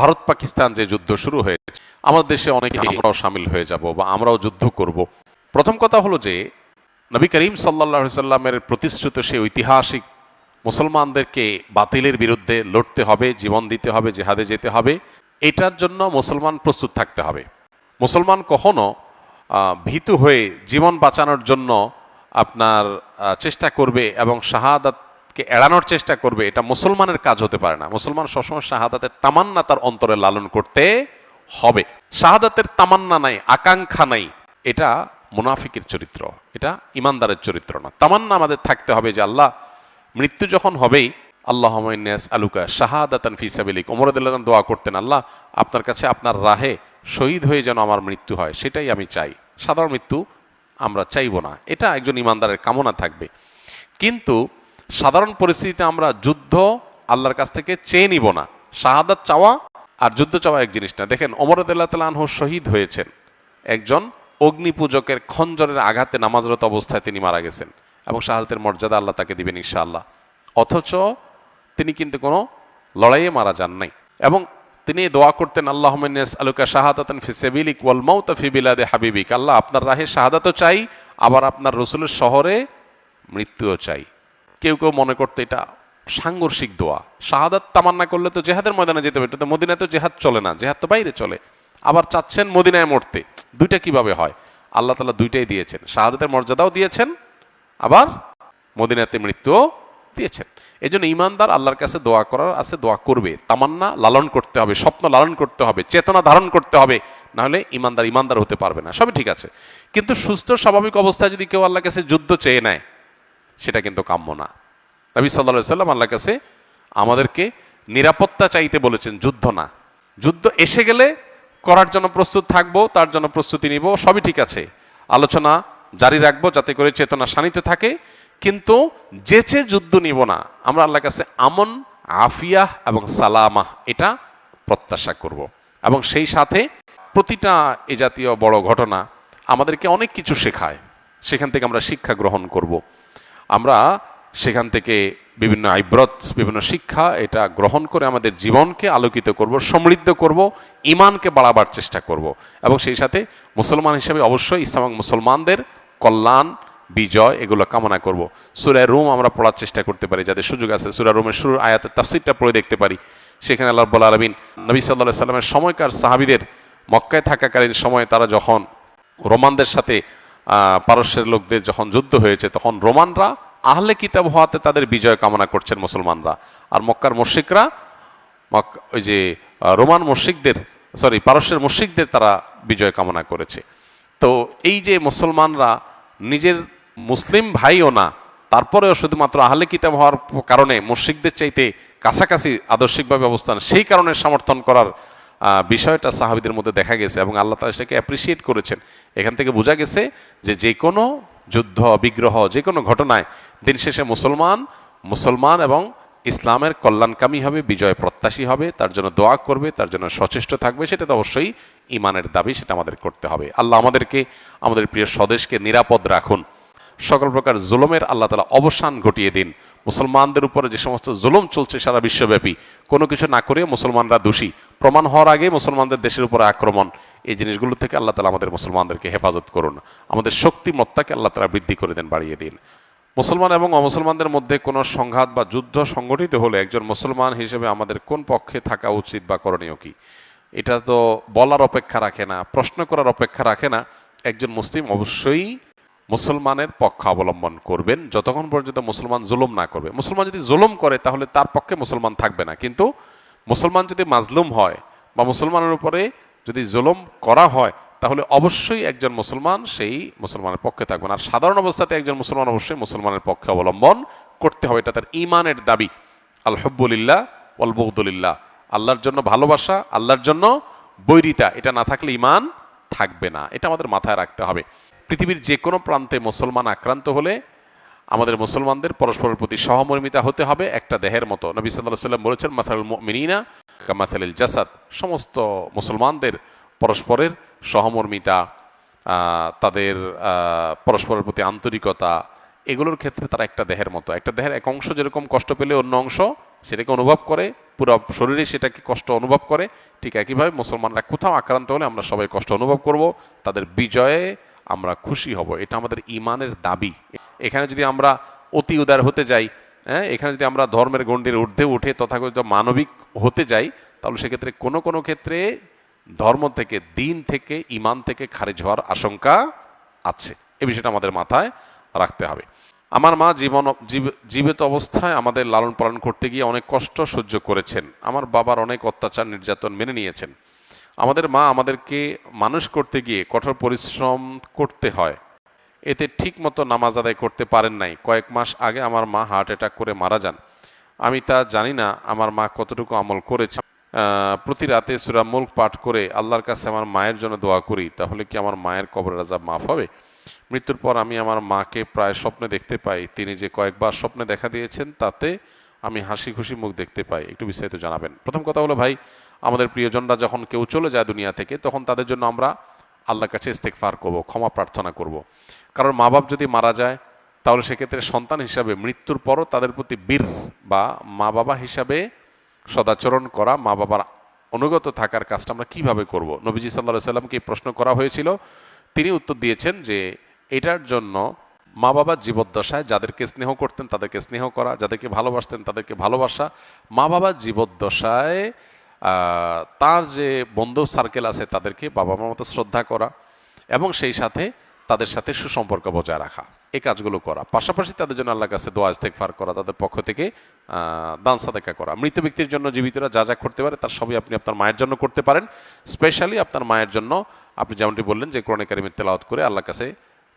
ভারত পাকিস্তান যে যুদ্ধ শুরু হয়েছে, আমাদের দেশে অনেকে আমরাও সামিল হয়ে যাব বা আমরাও যুদ্ধ করব। প্রথম কথা হলো যে, নবী করিম সাল্লা সাল্লামের প্রতিশ্রুত সেই ঐতিহাসিক মুসলমানদেরকে বাতিলের বিরুদ্ধে লড়তে হবে, জীবন দিতে হবে, জেহাদে যেতে হবে। এটার জন্য মুসলমান প্রস্তুত থাকতে হবে। মুসলমান কখনো ভীতু হয়ে জীবন বাঁচানোর জন্য আপনার চেষ্টা করবে এবং শাহাদাতকে এড়ানোর চেষ্টা করবে, এটা মুসলমানের কাজ হতে পারে না। মুসলমান সবসময় শাহাদাতের তামান্না তার অন্তরে লালন করতে হবে। শাহাদাতের তামান্না নাই, আকাঙ্ক্ষা নাই, এটা মুনাফিকের চরিত্র, এটা ইমানদারের চরিত্র না। তামান্না আমাদের থাকতে হবে যে আল্লাহ, মৃত্যু যখন হবেই আল্লাহ আলুকা শাহাদাতান ফিসাবিলিক ওমরদুল্লাহ দোয়া করতেন, আল্লাহ, আপনার কাছে আপনার রাহে শহীদ হয়ে যেন আমার মৃত্যু হয়, সেটাই আমি চাই। সাধারণ মৃত্যু আমরা চাইব না, এটা একজন ইমানদারের কামনা থাকবে। কিন্তু সাধারণ পরিস্থিতিতে আমরা যুদ্ধ আল্লাহর কাছ থেকে চেয়ে নিব না। শাহাদাত চাওয়া আর যুদ্ধ চাওয়া এক জিনিস না। দেখেন ওমরদুল্লাহ তালাহ শহীদ হয়েছেন। একজন অগ্নি পূজকের খঞ্জরের আঘাতে নামাজরত অবস্থায় তিনি মারা গেছেন এবং শাহাদাতের মর্যাদা আল্লাহ তাকে দিবেন ইনশাআল্লাহ। অথচ তিনি কিন্তু কোনো লড়াইয়ে মারা যান নাই এবং তিনি দোয়া করতেন আল্লাহ আলুকা শাহাদাতান ফিসেবিলিক ওয়াল মাউতা ফি বিলাদে হাবিবিক। আল্লাহ, আপনার রাহে শাহাদাতও চাই, আবার আপনার রসুলের শহরে মৃত্যুও চাই। কেউ কেউ মনে করতে এটা সাংঘর্ষিক দোয়া। শাহাদাত তামান্না করলে তো জেহাদের ময়দানে যেতে হবে, এটা তো মদিনায় তো জেহাদ চলে না, জেহাদ তো বাইরে চলে। আবার চাচ্ছেন মদিনায় মরতে, দুইটা কীভাবে হয়? আল্লাহ তালা দুইটাই দিয়েছেন, শাহাদাতের মর্যাদাও দিয়েছেন, আবার মদিনাতে মৃত্যুও দিয়েছেন। এই জন্য ইমানদার আল্লাহর কাছে দোয়া করার আছে, দোয়া করবে। তামান্না লালন করতে হবে, স্বপ্ন লালন করতে হবে, চেতনা ধারণ করতে হবে, নাহলে ইমানদার ইমানদার হতে পারবে না, সবই ঠিক আছে। কিন্তু সুস্থ স্বাভাবিক অবস্থায় যদি কেউ আল্লাহর কাছে যুদ্ধ চেয়ে নেয় সেটা কিন্তু কাম্য না। নবী সাল্লা সাল্লাম আল্লাহর কাছে আমাদেরকে নিরাপত্তা চাইতে বলেছেন, যুদ্ধ না। যুদ্ধ এসে গেলে করার জন্য প্রস্তুত থাকব, তার জন্য প্রস্তুতি নিব, সবই ঠিক আছে। আলোচনা জারি রাখব যাতে করে চেতনা শানিত থাকে, কিন্তু যেচে যুদ্ধ নিব না, আমরা আল্লাহর কাছে আমন আফিয়া এবং সালামা এটা প্রত্যাশা করব। এবং সেই সাথে প্রতিটা এ জাতীয় বড় ঘটনা আমাদেরকে অনেক কিছু শেখায়। সেখান থেকে আমরা শিক্ষা গ্রহণ করব। আমরা সেখান থেকে বিভিন্ন আইব্রত, বিভিন্ন শিক্ষা, এটা গ্রহণ করে আমাদের জীবনকে আলোকিত করব, সমৃদ্ধ করব ইমানকে বাড়াবার চেষ্টা করব। এবং সেই সাথে মুসলমান হিসেবে অবশ্যই ইসলাম মুসলমানদের কল্যাণ, বিজয়, এগুলো কামনা করব। সুরায় রুম আমরা পড়ার চেষ্টা করতে পারি, যাদের সুযোগ আছে সুরা রুমের শুরুর আয়াতের তাফসিরটা পড়ে দেখতে পারি। সেখানে আল্লাহ রব্বুল আলমিন নবী সাল্লাহ সাল্লামের সময়কার সাহাবিদের মক্কায় থাকাকালীন সময়ে তারা যখন রোমানদের সাথে পারস্যের লোকদের যখন যুদ্ধ হয়েছে, তখন রোমানরা আহলে কিতাব হওয়াতে তাদের বিজয় কামনা করছেন মুসলমানরা। আর মক্কার মুশিকরা ওই যে রোমান মুশিকদের সরি পারস্যের মুশিকদের তারা বিজয় কামনা করেছে। তো এই যে মুসলমানরা নিজের মুসলিম ভাইও না, তারপরেও শুধুমাত্র আহলে কিতাব হওয়ার কারণে মুশিকদের চাইতে কাছাকাছি আদর্শিকভাবে অবস্থান, সেই কারণে সমর্থন করার বিষয়টা সাহাবিদের মধ্যে দেখা গেছে এবং আল্লাহ তালা সেটাকে অ্যাপ্রিসিয়েট করেছেন। এখান থেকে বোঝা গেছে যে যে কোনো যুদ্ধ, বিগ্রহ, যে কোনো ঘটনায় দিন শেষে মুসলমান মুসলমান এবং ইসলামের কল্যাণকামী হবে, বিজয় প্রত্যাশী হবে, তার জন্য দোয়া করবে, তার জন্য সচেষ্ট থাকবে, সেটা তো অবশ্যই ইমানের দাবি, সেটা আমাদের করতে হবে। আল্লাহ আমাদেরকে, আমাদের প্রিয় স্বদেশকে নিরাপদ রাখুন। সকল প্রকার জুলমের আল্লাহ তালা অবসান ঘটিয়ে দিন। মুসলমানদের উপরে যে সমস্ত জুলুম চলছে সারা বিশ্বব্যাপী, কোনো কিছু না করে মুসলমানরা দোষী। প্রমাণ হওয়ার আগে মুসলমানদের দেশের উপরে আক্রমণ। এই জিনিসগুলো থেকে আল্লাহ তালা আমাদের মুসলমানদেরকে হেফাজত করুন। আমাদের শক্তিমত্তাকে আল্লাহ তালা বৃদ্ধি করে দেন, বাড়িয়ে দিন। মুসলমান এবং অমুসলমানদের মধ্যে কোনো সংঘাত বা যুদ্ধ সংগঠিত হলে একজন মুসলমান হিসেবে আমাদের কোন পক্ষে থাকা উচিত বা করণীয় কি? এটা তো বলার অপেক্ষা রাখে না, প্রশ্ন করার অপেক্ষা রাখে না। একজন মুসলিম অবশ্যই মুসলমানের পক্ষ অবলম্বন করবেন, যতক্ষণ পর্যন্ত মুসলমান জুলুম না করবে। মুসলমান যদি জুলুম করে, তাহলে তার পক্ষে মুসলমান থাকবে না। কিন্তু মুসলমান যদি মাজলুম হয় বা মুসলমানের উপরে যদি জুলুম করা হয়, তাহলে অবশ্যই একজন মুসলমান সেই মুসলমানের পক্ষে থাকবেন। আর সাধারণ অবস্থাতে একজন মুসলমান অবশ্যই মুসলমানের পক্ষে অবলম্বন করতে হবে, এটা তার ইমানের দাবি। আল হব্বুলিল্লাহ ওয়াল বৌদুলিল্লাহ আল্লাহর জন্য ভালোবাসা, আল্লাহর জন্য বৈরিতা, এটা না থাকলে ইমান থাকবে না। এটা আমাদের মাথায় রাখতে হবে। পৃথিবীর যে কোনো প্রান্তে মুসলমান আক্রান্ত হলে আমাদের মুসলমানদের পরস্পরের প্রতি সহমর্মিতা হতে হবে একটা দেহের মতো। নবী সাল্লাহ সাল্লাম বলেছেন মাথাল মিনিনা কামাথালিল জাসাদ, সমস্ত মুসলমানদের পরস্পরের সহমর্মিতা তাদের পরস্পরের প্রতি আন্তরিকতা, এগুলোর ক্ষেত্রে তারা একটা দেহের মতো। একটা দেহের এক অংশ যেরকম কষ্ট পেলে অন্য অংশ সেটাকে অনুভব করে, পুরো শরীরে সেটাকে কষ্ট অনুভব করে, ঠিক একইভাবে মুসলমানরা কোথাও আক্রান্ত হলে আমরা সবাই কষ্ট অনুভব করব, তাদের বিজয়ে আমরা খুশি হব। এটা আমাদের ইমানের দাবি। এখানে যদি আমরা অতি উদার হতে যাই হ্যাঁ এখানে যদি আমরা ধর্মের গণ্ডির ঊর্ধ্বে উঠে তথাকথিত মানবিক হতে যাই, তাহলে সেক্ষেত্রে কোনো কোনো ক্ষেত্রে ধর্ম থেকে, দিন থেকে ইমান থেকে খারিজ হওয়ার আশঙ্কা আছে। এ বিষয়টা আমাদের মাথায় রাখতে হবে। আমার মা জীবন জীবিত অবস্থায় আমাদের লালন পালন করতে গিয়ে অনেক কষ্ট সহ্য করেছেন। আমার বাবার অনেক অত্যাচার, নির্যাতন মেনে নিয়েছেন। আমাদের মা আমাদেরকে মানুষ করতে গিয়ে কঠোর পরিশ্রম করতে হয়। এতে ঠিক মতো নামাজ আদায় করতে পারেন নাই। কয়েক মাস আগে আমার মা হার্ট অ্যাটাক করে মারা যান। আমি তা জানি না, আমার মা কতটুকু আমল করেছে। প্রতি রাতে সুরা মুল্ক পাঠ করে আল্লাহর কাছে আমার মায়ের জন্য দোয়া করি, তাহলে কি আমার মায়ের কবর রাজা মাফ হবে? মৃত্যুর পর আমি আমার মাকে প্রায় স্বপ্নে দেখতে পাই। তিনি যে কয়েকবার স্বপ্নে দেখা দিয়েছেন, তাতে আমি হাসি খুশি মুখ দেখতে পাই। একটু বিস্তারিত জানাবেন। প্রথম কথা হলো, ভাই, আমাদের প্রিয়জনরা যখন কেউ চলে যায় দুনিয়া থেকে, তখন তাদের জন্য আমরা আল্লাহর কাছে ইস্তেকফার করব, ক্ষমা প্রার্থনা করব। কারণ মা বাপ যদি মারা যায় তাহলে সেক্ষেত্রে সন্তান হিসাবে মৃত্যুর পরও তাদের প্রতি বীর বা মা বাবা হিসাবে সদাচরণ করা মা বাবার অনুগত থাকার কাজটা আমরা কীভাবে করব? নবীজি সাল্লাহ সাল্লামকে প্রশ্ন করা হয়েছিল। তিনি উত্তর দিয়েছেন যে, এটার জন্য মা বাবার জীবদ্দশায় যাদেরকে স্নেহ করতেন তাদেরকে স্নেহ করা, যাদেরকে ভালোবাসতেন তাদেরকে ভালোবাসা। মা বাবার জীবদ্দশায় তার যে বন্ধু সার্কেল আছে তাদেরকে বাবা মার মতো শ্রদ্ধা করা এবং সেই সাথে তাদের সাথে সুসম্পর্ক বজায় রাখা। এই কাজগুলো করা। পাশাপাশি তাদের জন্য আল্লাহর কাছে দোয়া ইস্তেগফার করা, তাদের পক্ষ থেকে দান সাদেকা করা। মৃত ব্যক্তির জন্য জীবিতরা যা যা করতে পারে, তার সবই আপনি আপনার মায়ের জন্য করতে পারেন। স্পেশালি আপনার মায়ের জন্য আপনি যেমনটি বললেন যে, কোরআন কারিমের তেলাওয়াত করে আল্লাহর কাছে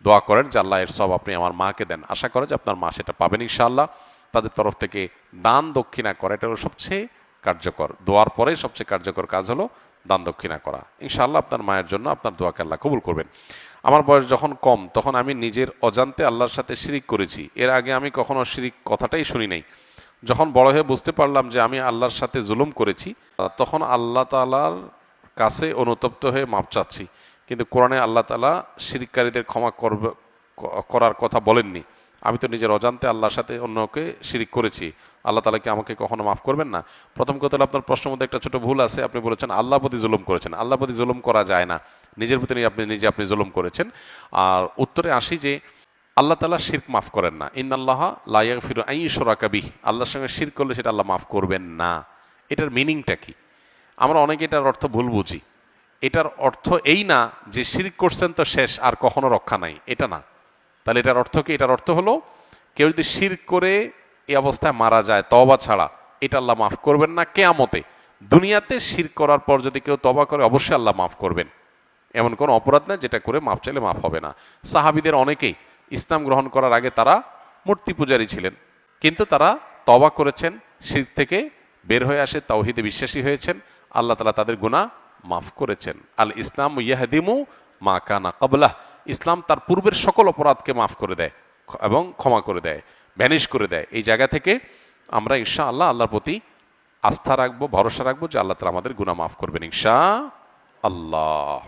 দোয়া করেন যে, আল্লাহ এর সব আপনি আমার মাকে দেন। আশা করে যে, আপনার মা সেটা পাবেন ইনশাআল্লাহ। তাদের তরফ থেকে দান দক্ষিণা করা, এটা হলো সবচেয়ে কার্যকর। দোয়ার পরে সবচেয়ে কার্যকর কাজ হলো দান দক্ষিণা করা। ইনশাআল্লাহ আপনার মায়ের জন্য আপনার দোয়াকে আল্লাহ কবুল করবেন। আমার বয়স যখন কম, তখন আমি নিজের অজান্তে আল্লাহর সাথে শিরিক করেছি। এর আগে আমি কখনো শিরিক কথাটাই শুনি নাই। যখন বড় হয়ে বুঝতে পারলাম যে আমি আল্লাহর সাথে জুলুম করেছি, তখন আল্লাহ তালার কাছে অনুতপ্ত হয়ে মাপ চাচ্ছি। কিন্তু কোরআনে আল্লাহ তালা শিরিককারীদের ক্ষমা করবে, করার কথা বলেননি। আমি তো নিজের অজান্তে আল্লাহর সাথে অন্যকে শিরিক করেছি। আল্লাহ তালা কি আমাকে কখনো মাফ করবেন না? প্রথম কথা আপনার প্রশ্নের মধ্যে একটা ছোট ভুল আছে। আপনি বলেছেন আল্লাহ প্রতি জুলুম করেছেন। আল্লাহ প্রতি জুলুম করা যায় না। নিজের প্রতি আপনি, নিজে আপনি জুলুম করেছেন। আর উত্তরে আসি যে, আল্লাহ তালা শির্ক মাফ করেন না। ইন আল্লাহ লাইয়া ফির আই সরাকাবি আল্লাহর সঙ্গে শির করলে সেটা আল্লাহ মাফ করবেন না। এটার মিনিংটা কি? আমরা অনেকে এটার অর্থ ভুল বুঝি। এটার অর্থ এই না যে শিরিক করছেন তো শেষ, আর কখনো রক্ষা নাই। এটা না। তাহলে এটার অর্থ কি? এটার অর্থ হলো, কেউ যদি শির করে এই অবস্থায় মারা যায় তবা ছাড়া, এটা আল্লাহ মাফ করবেন না। কেয়ামতে দুনিয়াতে শির করার পর যদি কেউ তবা করে, অবশ্যই আল্লাহ মাফ করবেন। এমন কোনো অপরাধ না যেটা করে মাফ চাইলে মাফ হবে না। সাহাবিদের অনেকেই ইসলাম গ্রহণ করার আগে তারা মূর্তি পূজারী ছিলেন। কিন্তু তারা তবা করেছেন, শির থেকে বের হয়ে আসে, তাওহিদে বিশ্বাসী হয়েছেন, আল্লাহ তালা তাদের গুনাহ মাফ করেছেন। আল ইসলাম ইয়াহদিমু মা কানা কাবলাহ ইসলাম তার পূর্বের সকল অপরাধকে মাফ করে দেয় এবং ক্ষমা করে দেয় ভ্যানিশ করে দেয়। এই জায়গা থেকে আমরা ঈশা আল্লাহ আল্লাহর প্রতি আস্থা রাখব, ভরসা রাখব যে আল্লাহ তালা আমাদের গুনাহ মাফ করবেন ঈশা আল্লাহ।